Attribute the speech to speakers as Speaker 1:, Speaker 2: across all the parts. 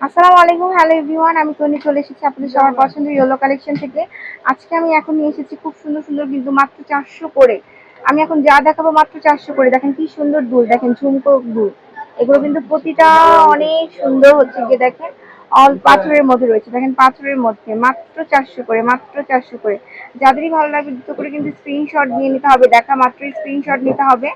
Speaker 1: আসসালামু আলাইকুম, hello everyone, আমি তনি চলে এসেছি আপনাদের সবার পছন্দের ইয়েলো কালেকশন থেকে। আজকে আমি এখন নিয়ে এসেছি খুব সুন্দর সুন্দর কিন্তু মাত্র চারশো করে। আমি এখন যা দেখাবো মাত্র চারশো করে। দেখেন কি সুন্দর দুল, দেখেন ঝুমকো দুল। এগুলো কিন্তু প্রতিটা অনেক সুন্দর হচ্ছে গিয়ে, দেখেন। অল পাথরের মধ্যে রয়েছে। দেখেন পাথরের মধ্যে মাত্র চারশো করে, মাত্র চারশো করে। যাদেরই ভালো লাগবে দুটো করে কিন্তু স্ক্রিনশট নিয়ে নিতে হবে। দেখা মাত্রই স্ক্রিনশট নিতে হবে।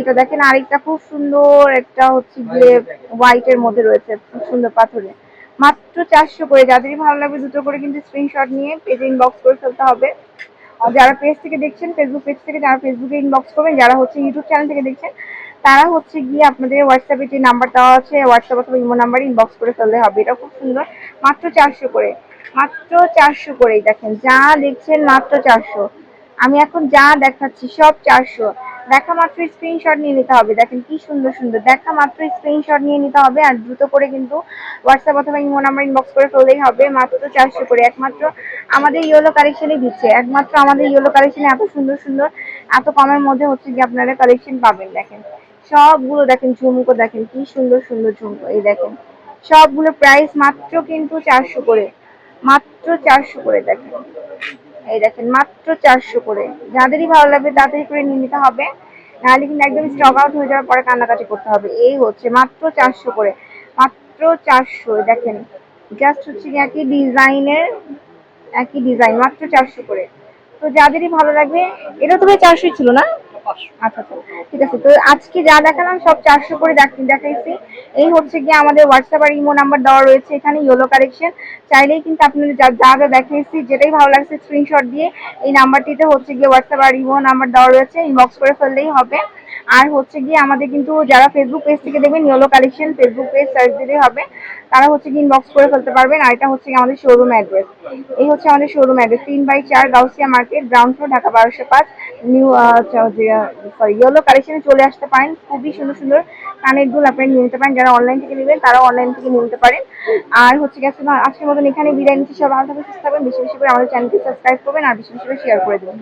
Speaker 1: এটা দেখেন আরেকটা খুব সুন্দর, একটা হচ্ছে গিয়ে হোয়াইটের মধ্যে রয়েছে, খুব সুন্দর পাথরে। মাত্র চারশো করে, যাদেরই ভালো লাগবে দুটো করে কিন্তু স্ক্রিনশট নিয়ে পেজে ইনবক্স করে ফেলতে হবে। আর যারা পেজ থেকে দেখছেন ফেসবুক পেজ থেকে যারা ফেসবুকে ইনবক্স করবেন, যারা হচ্ছে ইউটিউব চ্যানেল থেকে দেখছেন, তারা হচ্ছে গিয়ে আপনাদের হোয়াটসঅ্যাপে যে নাম্বার দেওয়া আছে হোয়াটসঅ্যাপ অথবা ইমো নাম্বারে ইনবক্স করে ফেলতে হবে। এটা খুব সুন্দর। মাত্র চারশো করে, মাত্র চারশো করেই দেখেন। যা দেখছেন মাত্র চারশো। আমি এখন যা দেখাচ্ছি সব চারশো। দেখা মাত্র স্ক্রিনশট নিয়ে নিতে হবে। দেখেন কি সুন্দর সুন্দর। দেখা মাত্র স্ক্রিনশট নিয়ে নিতে হবে আর দ্রুত করে কিন্তু হোয়াটসঅ্যাপ অথবা ইমো নাম্বার ইনবক্স করে ফেললেই হবে। মাত্র চারশো করে। একমাত্র আমাদের ইয়েলো কালেকশনে দিচ্ছে। একমাত্র আমাদের ইয়েলো কালেকশনে এত সুন্দর সুন্দর, এত কমের মধ্যে হচ্ছে যে আপনারা কালেকশন পাবেন দেখেন। সবগুলো দেখেন ঝুমকো দেখেন, কি সুন্দর সুন্দর ঝুমকো। এই দেখেন, সবগুলো প্রাইস মাত্র কিন্তু চারশো করে। মাত্র চারশো করে দেখেন। এই দেখেন, মাত্র চারশো করে। যাদেরই ভালো লাগবে তাড়াতাড়ি করে নিয়ে নিতে হবে। নাহলে কিন্তু একদম স্টক আউট হয়ে যাওয়ার পরে কান্নাকাটি করতে হবে। এই হচ্ছে মাত্র চারশো করে। মাত্র চারশো দেখেন। জাস্ট হচ্ছে একই ডিজাইনের, একই ডিজাইন, মাত্র চারশো করে। তো যাদেরই ভালো লাগবে, এটা তো ভাই চারশোই ছিল না? আচ্ছা আচ্ছা। ঠিক আছে, তো আজকে যা দেখালাম সব চারশো করে দেখাইছি। এই হচ্ছে গিয়ে আমাদের হোয়াটসঅ্যাপ আর ইমো নাম্বার দেওয়া রয়েছে এখানে ইয়েলো কালেকশন চাইলেই কিন্তু আপনাদের যেটাই ভালো লাগছে স্ক্রিনশট দিয়ে, এই নাম্বারটিতে গিয়ে হোয়াটসঅ্যাপ আর ইমো নাম্বার দেওয়া রয়েছে করে ফেললেই হবে। আর হচ্ছে গিয়ে আমাদের কিন্তু যারা ফেসবুক পেজ থেকে দেখবেন কালেকশন ফেসবুক পেজ হবে, তারা হচ্ছে করে ফেলতে পারবেন। আর এটা হচ্ছে আমাদের শোরুম অ্যাড্রেস এই হচ্ছে আমাদের শোরুম অ্যাড্রেস তিন বাই চার মার্কেট গ্রাউন্ড ফ্লোর ঢাকা বারোশো পাঁচ। নিউ সরি ইয়েলো কালেকশনে চলে আসতে পারেন। খুবই সুন্দর সুন্দর কানের দুল আপনারা নিয়ে নিতে পারেন। যারা অনলাইন থেকে নেবেন তারা অনলাইন থেকে নিয়ে নিতে পারেন। আর হচ্ছে গেছে আজকের মতন এখানে বিদায় নিচ্ছি। সব থাকবে সুস্থ থাকবেন। বেশি বেশি করে আমাদের চ্যানেলটি সাবস্ক্রাইব করবেন আর বেশি বেশি করে শেয়ার করে দেবেন।